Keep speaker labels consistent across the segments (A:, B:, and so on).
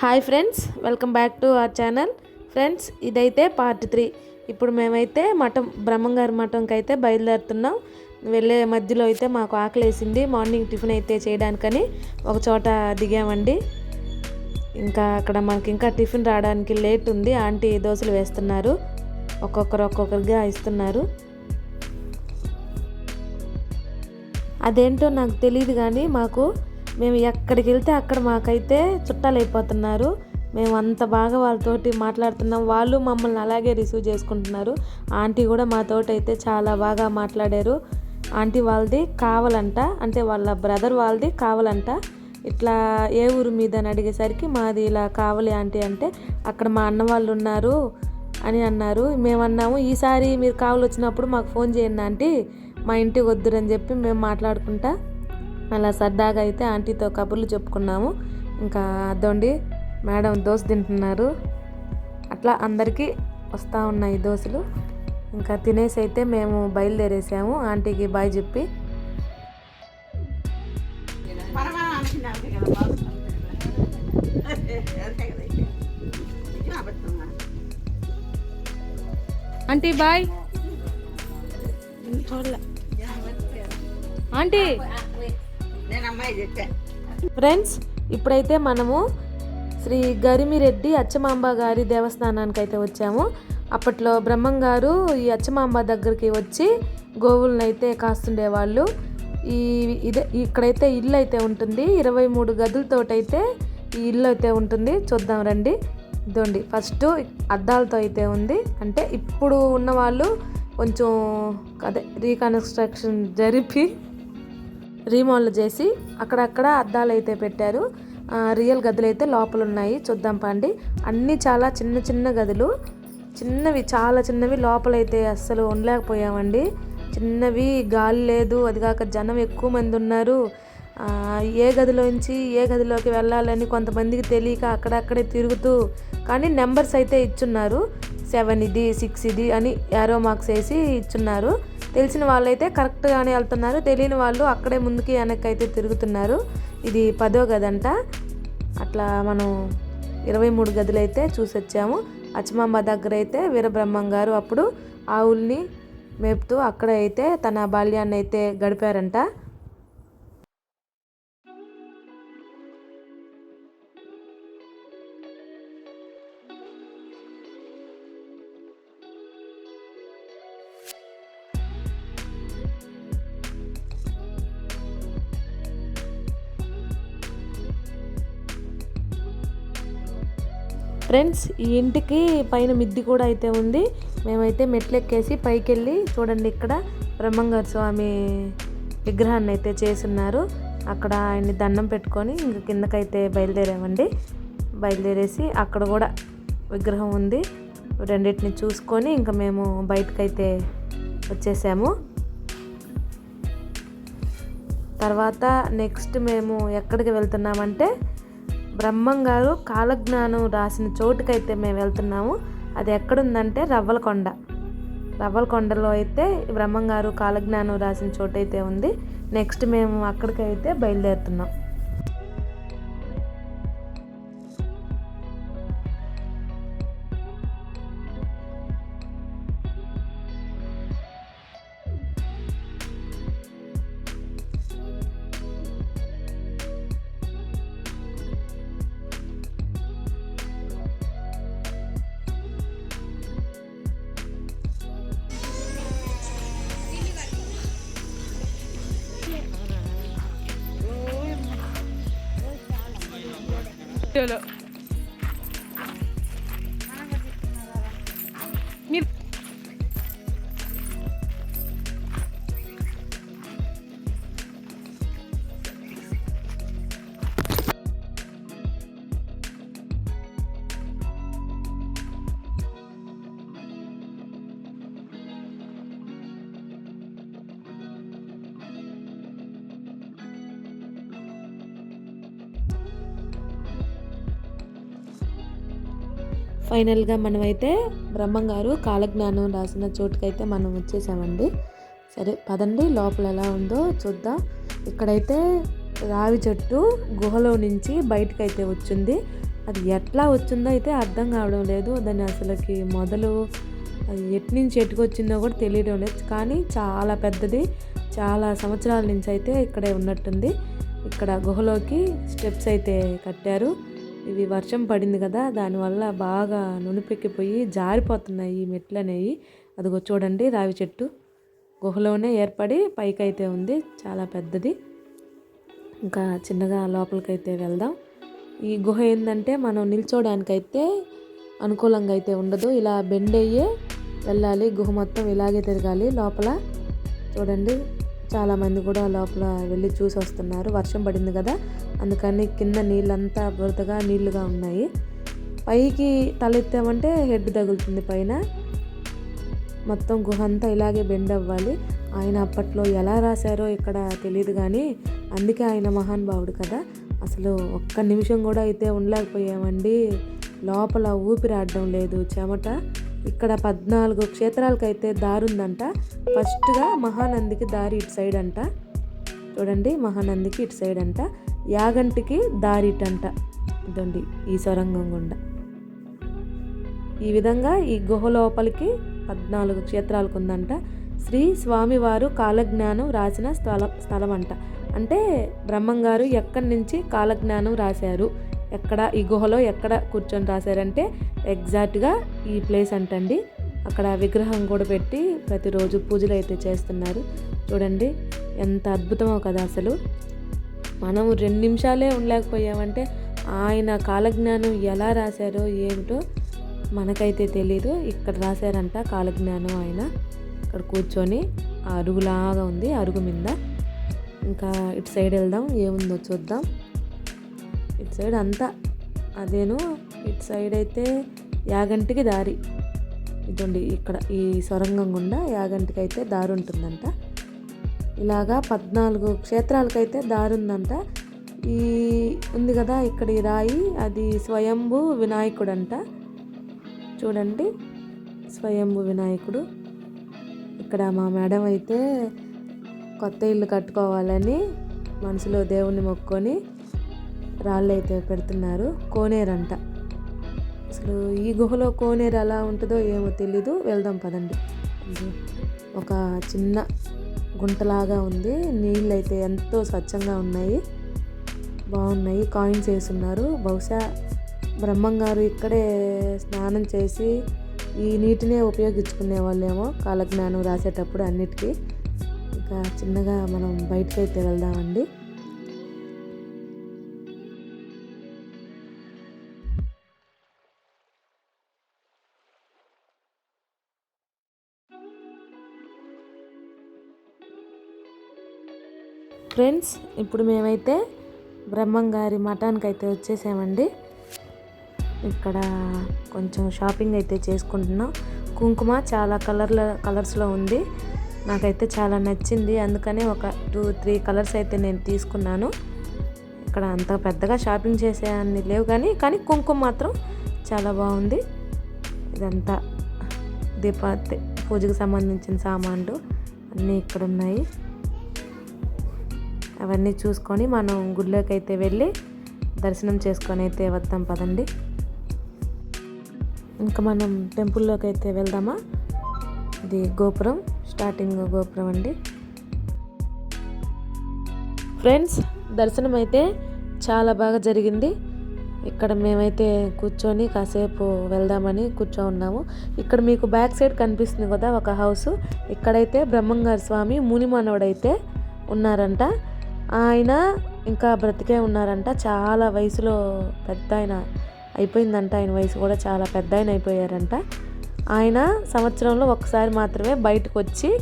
A: Hi friends welcome back to our channel. Friends ఇదైతే part three. ఇప్పుడు మేమైతే మఠం బ్రహ్మంగారి మఠంకి అయితే బయలుదేరుతున్నాం. వెళ్ళే మధ్యలో అయితే మాకు ఆకలి వేసింది మార్నింగ్ టిఫిన్ అయితే చేయడానికని ఒక చోట దిగామండి. ఇంకా అక్కడ మనకి ఇంకా టిఫిన్ రావడానికి లేట్ ఉంది. ఆంటీ దోశలు వేస్తున్నారు. ఒక్కొక్కరు ఒక్కొక్కరిగా ఇస్తున్నారు. అదేంటో నాకు తెలియదు కానీ మాకు మేము ఎక్కడికి వెళ్తే అక్కడ మాకైతే చుట్టాలు అయిపోతున్నారు. మేము అంత బాగా వాళ్ళతోటి మాట్లాడుతున్నాం. వాళ్ళు మమ్మల్ని అలాగే రిసీవ్ చేసుకుంటున్నారు. ఆంటీ కూడా మాతోటి అయితే చాలా బాగా మాట్లాడారు. ఆంటీ వాళ్ళది కావాలంట అంటే వాళ్ళ బ్రదర్ వాళ్ళది కావాలంట. ఇట్లా ఏ ఊరు మీద అని అడిగేసరికి మాది ఇలా కావాలి ఆంటీ అంటే అక్కడ మా అన్న వాళ్ళు ఉన్నారు అని అన్నారు. మేమన్నాము ఈసారి మీరు కావాలి వచ్చినప్పుడు మాకు ఫోన్ చేయండి ఆంటీ మా ఇంటికి వద్దురని చెప్పి మేము మాట్లాడుకుంటా అలా సరదాగా అయితే ఆంటీతో కబుర్లు చెప్పుకున్నాము. ఇంకా అదోండి మేడం దోశ తింటున్నారు. అట్లా అందరికీ వస్తూ ఉన్నాయి దోశలు. ఇంకా తినేసి అయితే మేము బయలుదేరేసాము. ఆంటీకి బాయ్ చెప్పి. Aunty bye. ఆంటీ. ఫ్రెండ్స్ ఇప్పుడైతే మనము శ్రీ గరిమిరెడ్డి అచ్చమాంబ గారి దేవస్థానానికి అయితే వచ్చాము. అప్పట్లో బ్రహ్మం గారు ఈ అచ్చమాంబ దగ్గరికి వచ్చి గోవులను అయితే కాస్తుండేవాళ్ళు. ఈ ఇదే ఇక్కడైతే ఇల్లు అయితే ఉంటుంది. ఇరవై మూడు గదులతోటైతే ఈ ఇల్లు అయితే ఉంటుంది. చూద్దాం రండి. ఇదండి. ఫస్ట్ అద్దాలతో అయితే ఉంది. అంటే ఇప్పుడు ఉన్న వాళ్ళు కొంచెం అదే రీకన్స్ట్రక్షన్ జరిపి రీమోడల్ చేసి అక్కడక్కడ అద్దాలు అయితే పెట్టారు రియల్ గదులు అయితే లోపల ఉన్నాయి చూద్దాం పండి. అన్నీ చాలా చిన్న చిన్న గదులు. చిన్నవి చాలా చిన్నవి లోపలైతే అస్సలు ఉండలేకపోయామండి. చిన్నవి గాలి లేదు. అది కాక జనం ఎక్కువ మంది ఉన్నారు. ఏ గదిలోంచి ఏ గదిలోకి వెళ్ళాలని కొంతమందికి తెలియక అక్కడక్కడే తిరుగుతూ కానీ నెంబర్స్ అయితే ఇచ్చున్నారు. సెవెన్ ఇది సిక్స్ ఇది అని యారో మార్క్స్ వేసి ఇచ్చున్నారు. తెలిసిన వాళ్ళైతే కరెక్ట్గానే వెళ్తున్నారు. తెలియని వాళ్ళు అక్కడే ముందుకి వెనక్కి అయితే తిరుగుతున్నారు. ఇది పదో గదంట. అట్లా మనం ఇరవై మూడు గదులు అయితే చూసొచ్చాము. అచ్చమాంబ దగ్గర అయితే వీరబ్రహ్మం గారు అప్పుడు ఆవుల్ని మేపుతూ అక్కడ అయితే తన బాల్యాన్ని అయితే గడిపారంట. ఫ్రెండ్స్ ఈ ఇంటికి పైన మిద్ది కూడా అయితే ఉంది. మేమైతే మెట్లు ఎక్కేసి పైకి వెళ్ళి చూడండి ఇక్కడ బ్రహ్మంగారు స్వామి విగ్రహాన్ని అయితే చేసున్నారు అక్కడ ఆయన్ని దండం పెట్టుకొని ఇంక కిందకైతే బయలుదేరామండి. బయలుదేరేసి అక్కడ కూడా విగ్రహం ఉంది. రెండింటిని చూసుకొని ఇంకా మేము బయటకైతే వచ్చేసాము. తర్వాత నెక్స్ట్ మేము ఎక్కడికి వెళ్తున్నామంటే బ్రహ్మం గారు కాలజ్ఞానం రాసిన చోటుకైతే మేము వెళ్తున్నాము. అది ఎక్కడుందంటే రవ్వలకొండ. రవ్వలకొండలో అయితే బ్రహ్మం గారు కాలజ్ఞానం రాసిన చోటు అయితే ఉంది. నెక్స్ట్ మేము అక్కడికైతే బయలుదేరుతున్నాం. 对了。ఫైనల్గా మనమైతే బ్రహ్మంగారు కాలజ్ఞానం రాసిన చోటుకైతే మనం వచ్చేసామండి. సరే పదండి లోపల ఎలా ఉందో చూద్దాం. ఇక్కడైతే రావి చెట్టు గుహలో నుంచి బయటకైతే వచ్చింది. అది ఎట్లా వచ్చిందో అయితే అర్థం కావడం లేదు. దాన్ని అసలుకి మొదలు అది ఎటు నుంచి ఎట్టుకొచ్చిందో కూడా తెలియడం లేదు. కానీ చాలా పెద్దది. చాలా సంవత్సరాల నుంచి అయితే ఇక్కడే ఉన్నట్టుంది. ఇక్కడ గుహలోకి స్టెప్స్ అయితే కట్టారు. ఇవి వర్షం పడింది కదా దానివల్ల బాగా నునిపెక్కిపోయి జారిపోతున్నాయి ఈ మెట్లు అనేవి అదిగో చూడండి రావి చెట్టు. గుహలోనే ఏర్పడి పైకైతే ఉంది చాలా పెద్దది. ఇంకా చిన్నగా లోపలికైతే వెళ్దాం. ఈ గుహ ఏంటంటే మనం నిల్చోడానికైతే అనుకూలంగా అయితే ఉండదు. ఇలా బెండ్ అయ్యే వెళ్ళాలి గుహ మొత్తం ఇలాగే తిరగాలి లోపల. చూడండి చాలామంది కూడా లోపల వెళ్ళి చూసి వస్తున్నారు. వర్షం పడింది కదా అందుకని కింద నీళ్ళంతా బురదగా నీళ్ళుగా ఉన్నాయి. పైకి తలెత్తామంటే హెడ్ తగులుతుంది పైన. మొత్తం గుహ అంతా ఇలాగే బెండ్ అవ్వాలి. ఆయన అప్పట్లో ఎలా రాశారో ఇక్కడ తెలియదు కానీ అందుకే ఆయన మహానుభావుడు కదా. అసలు ఒక్క నిమిషం కూడా అయితే ఉండలేకపోయామండి. లోపల ఊపిరాడడం లేదు చెమట. ఇక్కడ పద్నాలుగు క్షేత్రాలకైతే దారి ఉందంట ఫస్ట్గా మహానందికి దారి ఇటు సైడ్ అంట. చూడండి మహానందికి ఇటు సైడ్ అంట. యాగంటికి దారి ఇటు అంట ఇదండి ఈ సొరంగం గుండా. ఈ విధంగా ఈ గుహ లోపలికి పద్నాలుగు క్షేత్రాలకు ఉందంట శ్రీ స్వామివారు కాలజ్ఞానం రాసిన స్థలం స్థలం అంట అంటే బ్రహ్మంగారు ఎక్కడి నుంచి కాలజ్ఞానం రాశారు? ఎక్కడ ఈ గుహలో ఎక్కడ కూర్చొని రాశారంటే ఎగ్జాక్ట్గా ఈ ప్లేస్ అంటండి. అక్కడ విగ్రహం కూడా పెట్టి ప్రతిరోజు పూజలు అయితే చేస్తున్నారు. చూడండి ఎంత అద్భుతమో కదా అసలు. మనం రెండు నిమిషాలే ఉండలేకపోయామంటే ఆయన కాలజ్ఞానం ఎలా రాశారో ఏమిటో మనకైతే తెలీదు. ఇక్కడ రాశారంట కాలజ్ఞానం ఆయన. ఇక్కడ కూర్చొని ఆ అరుగులాగా ఉంది అరుగు మీద. ఇంకా ఇటు సైడ్ వెళ్దాం ఏముందో చూద్దాం. ఇటు సైడ్ అంతా. అదేను ఇటు సైడ్ అయితే యాగంటికి దారి. ఇదండి ఇక్కడ ఈ సొరంగం గుండా యాగంటికి అయితే దారి ఉంటుందంట. ఇలాగా పద్నాలుగు క్షేత్రాలకైతే దారి ఉందంట. ఈ ఉంది కదా ఇక్కడ ఈ రాయి అది స్వయంభు వినాయకుడు అంట చూడండి స్వయంభు వినాయకుడు. ఇక్కడ మా మేడం అయితే కొత్త ఇల్లు కట్టుకోవాలని మనసులో దేవుణ్ణి మొక్కుకొని రాళ్ళు అయితే పెడుతున్నారు. కోనేరంట. అసలు ఈ గుహలో కోనేరు ఎలా ఉంటుందో ఏమో తెలీదు. వెళ్దాం పదండి. ఒక చిన్న గుంటలాగా ఉంది. నీళ్ళు అయితే ఎంతో స్వచ్ఛంగా ఉన్నాయి. బాగున్నాయి. కాయిన్స్ వేసున్నారు బహుశా బ్రహ్మంగారు ఇక్కడే స్నానం చేసి ఈ నీటినే ఉపయోగించుకునే వాళ్ళేమో కాలజ్ఞానం రాసేటప్పుడు అన్నిటికీ. ఇంకా చిన్నగా మనం బయటకు అయితే వెళ్దామండి. ఫ్రెండ్స్ ఇప్పుడు మేమైతే బ్రహ్మంగారి మఠానికి అయితే వచ్చేసామండి. ఇక్కడ కొంచెం షాపింగ్ అయితే చేసుకుంటున్నాం. కుంకుమ చాలా కలర్ల కలర్స్లో ఉంది. నాకైతే చాలా నచ్చింది. అందుకనే ఒక టూ త్రీ కలర్స్ అయితే నేను తీసుకున్నాను. ఇక్కడ అంత పెద్దగా షాపింగ్ చేసే అన్ని లేవు కానీ కానీ కుంకుమ మాత్రం చాలా బాగుంది. ఇదంతా దీప పూజకు సంబంధించిన సామాన్లు అన్నీ ఇక్కడ ఉన్నాయి అవన్నీ చూసుకొని మనం గుడిలోకి అయితే వెళ్ళి దర్శనం చేసుకొని అయితే వద్దాం పదండి. ఇంకా మనం టెంపుల్లోకి అయితే వెళ్దామా? ఇది గోపురం స్టార్టింగ్ గోపురం అండి. ఫ్రెండ్స్ దర్శనం అయితే చాలా బాగా జరిగింది. ఇక్కడ మేమైతే కూర్చొని కాసేపు వెళ్దామని కూర్చో ఉన్నాము. ఇక్కడ మీకు బ్యాక్ సైడ్ కనిపిస్తుంది కదా ఒక హౌస్. ఇక్కడైతే బ్రహ్మంగారి స్వామి మునిమానవుడైతే ఉన్నారంట. ఆయన ఇంకా బ్రతికే ఉన్నారంట. చాలా వయసులో పెద్ద ఆయన అయిపోయిందంట. ఆయన వయసు కూడా చాలా పెద్ద ఆయన అయిపోయారంట. ఆయన సంవత్సరంలో ఒకసారి మాత్రమే బయటకు వచ్చి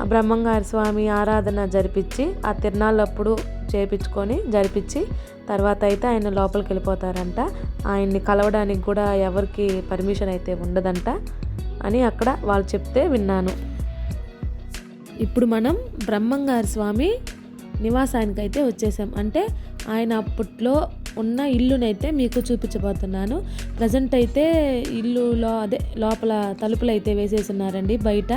A: ఆ బ్రహ్మంగారి స్వామి ఆరాధన జరిపించి ఆ తిరణాలప్పుడు చేపించుకొని జరిపించి తర్వాత అయితే ఆయన లోపలికి వెళ్ళిపోతారంట. ఆయన్ని కలవడానికి కూడా ఎవరికి పర్మిషన్ అయితే ఉండదంట అని అక్కడ వాళ్ళు చెప్తే విన్నాను. ఇప్పుడు మనం బ్రహ్మంగారి స్వామి నివాసానికి అయితే వచ్చేసాం. అంటే ఆయన అప్పట్లో ఉన్న ఇల్లునైతే మీకు చూపించబోతున్నాను. ప్రజెంట్ అయితే ఇల్లులో అదే లోపల తలుపులు అయితే వేసేసున్నారండి. బయట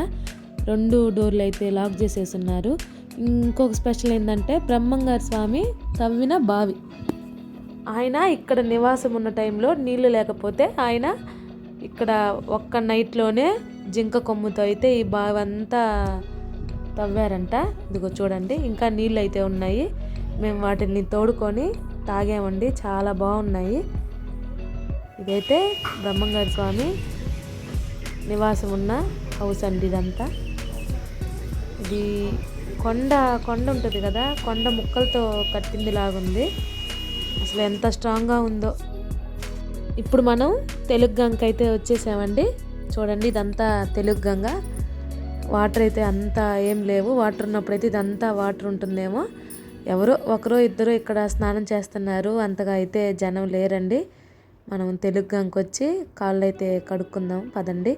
A: రెండు డోర్లు అయితే లాక్ చేసేసున్నారు. ఇంకొక స్పెషల్ ఏంటంటే బ్రహ్మంగారి స్వామి తవ్విన బావి. ఆయన ఇక్కడ నివాసం ఉన్న టైంలో నీళ్ళు లేకపోతే ఆయన ఇక్కడ ఒక్క నైట్లోనే జింక కొమ్ముతో అయితే ఈ బావి అంతా తవ్వారంట. ఇదిగో చూడండి ఇంకా నీళ్ళు అయితే ఉన్నాయి. మేము వాటిని తోడుకొని తాగామండి చాలా బాగున్నాయి. ఇదైతే బ్రహ్మంగారి స్వామి నివాసం ఉన్న హౌస్ అండి ఇదంతా. ఇది కొండ కొండ ఉంటుంది కదా కొండ ముక్కలతో కట్టింది లాగుంది అసలు ఎంత స్ట్రాంగ్గా ఉందో. ఇప్పుడు మనం తెలుగు గంగ అయితే వచ్చేసామండి. చూడండి ఇదంతా తెలుగు గంగ. వాటర్ అయితే అంతా ఏం లేవు. వాటర్ ఉన్నప్పుడైతే ఇదంతా వాటర్ ఉంటుందేమో. ఎవరో ఒకరో ఇద్దరు ఇక్కడ స్నానం చేస్తున్నారు. అంతగా అయితే జనం లేరండి. మనం తెలుగు గంకొచ్చి వచ్చి కాళ్ళు అయితే కడుక్కుందాం. పదండి.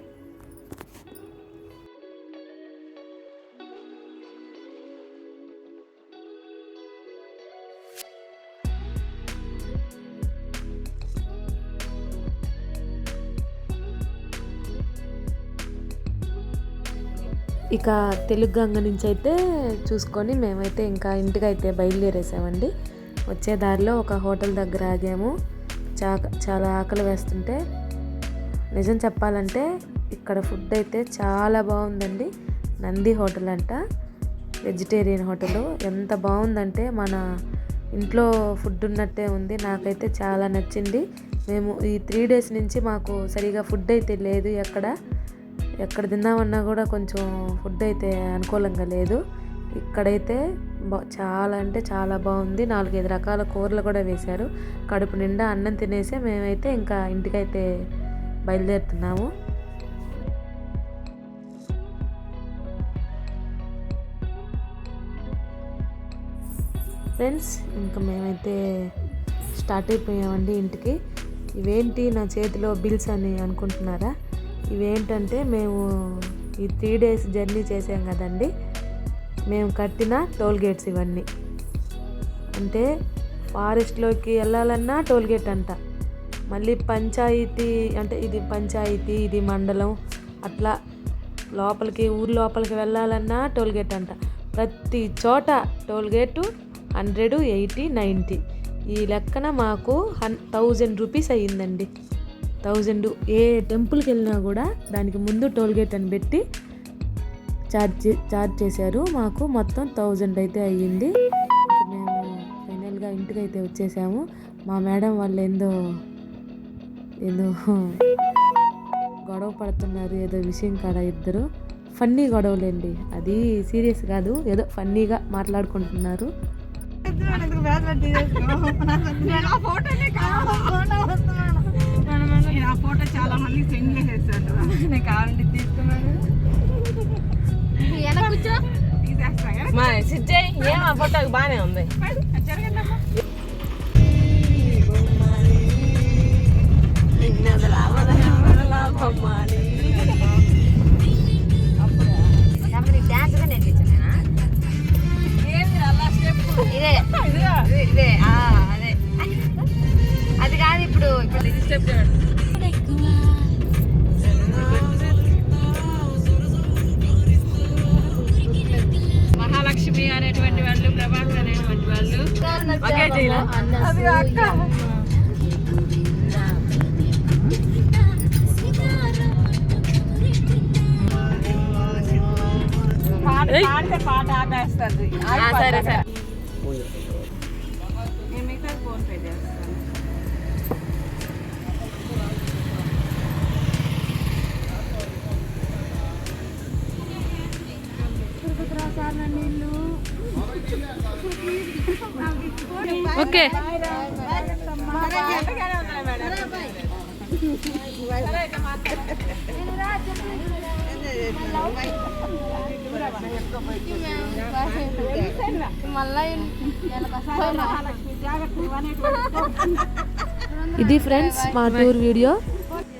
A: ఇక తెలుగు గంగ నుంచి అయితే చూసుకొని మేమైతే ఇంకా ఇంటికి అయితే బయలుదేరేసామండి. వచ్చే దారిలో ఒక హోటల్ దగ్గర ఆగాము. చా చాలా ఆకలి వేస్తుంటే నిజం చెప్పాలంటే ఇక్కడ ఫుడ్ అయితే చాలా బాగుందండి. నంది హోటల్ అంట వెజిటేరియన్ హోటల్. ఎంత బాగుందంటే మన ఇంట్లో ఫుడ్ ఉన్నట్టే ఉంది. నాకైతే చాలా నచ్చింది. మేము ఈ త్రీ డేస్ నుంచి మాకు సరిగా ఫుడ్ అయితే లేదు ఎక్కడ. ఎక్కడ తిందామన్నా కూడా కొంచెం ఫుడ్ అయితే అనుకూలంగా లేదు. ఇక్కడైతే బా- చాలా అంటే చాలా బాగుంది. నాలుగైదు రకాల కూరలు కూడా వేశారు. కడుపు నిండా అన్నం తినేసే మేమైతే ఇంకా ఇంటికైతే బయలుదేరుతున్నాము. ఫ్రెండ్స్ ఇంకా మేమైతే స్టార్ట్ అయిపోయామండి ఇంటికి. ఇవేంటి నా చేతిలో బిల్స్ అని అనుకుంటున్నారా? ఇవేంటంటే మేము ఈ త్రీ డేస్ జర్నీ చేసాం కదండి. మేము కట్టిన టోల్ గేట్స్ ఇవన్నీ. అంటే ఫారెస్ట్లోకి వెళ్ళాలన్నా టోల్ గేట్ అంట. మళ్ళీ పంచాయతీ అంటే ఇది పంచాయతీ ఇది మండలం అట్లా లోపలికి ఊరు లోపలికి వెళ్ళాలన్నా టోల్ గేట్ అంట. ప్రతి చోట toll gate hundred eighty ninety ఈ లెక్కన మాకు హన్ థౌజండ్ రూపీస్ అయ్యిందండి. థౌజండ్ ఏ టెంపుల్కి వెళ్ళినా కూడా దానికి ముందు టోల్ గేట్ అని పెట్టి ఛార్జ్ ఛార్జ్ చేశారు. మాకు మొత్తం థౌజండ్ అయితే అయ్యింది. మేము ఫైనల్గా ఇంటికి అయితే వచ్చేసాము. మా మేడం వాళ్ళు ఏందో ఏదో గొడవ పడుతున్నారు. ఏదో విషయం కాడ ఇద్దరు. ఫన్నీ గొడవలేండి. అది సీరియస్ కాదు. ఏదో ఫన్నీగా మాట్లాడుకుంటున్నారు.
B: నేను ఆ ఫోటో చాలా మంది సెండ్ చేసేసాడు
C: నేను కావాలంటే తీసుకున్నాను. మా సిజ్జయ్ ఏం ఆ ఫోటోకి బాగానే ఉంది.
B: ఆపేస్తుంది
C: సరే సరే.
B: నేను మిగతా ఫోన్ పే చేస్తాను
A: ఓకే. ఇది ఫ్రెండ్స్ మా టూర్ వీడియో.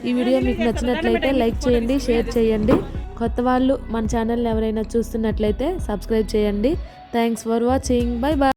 A: ఈ వీడియో మీకు నచ్చినట్లయితే లైక్ చేయండి షేర్ చేయండి. కొత్త వాళ్ళు మన ఛానల్ ఎవరైనా చూస్తున్నట్లయితే సబ్స్క్రైబ్ చేయండి. Thanks for watching bye bye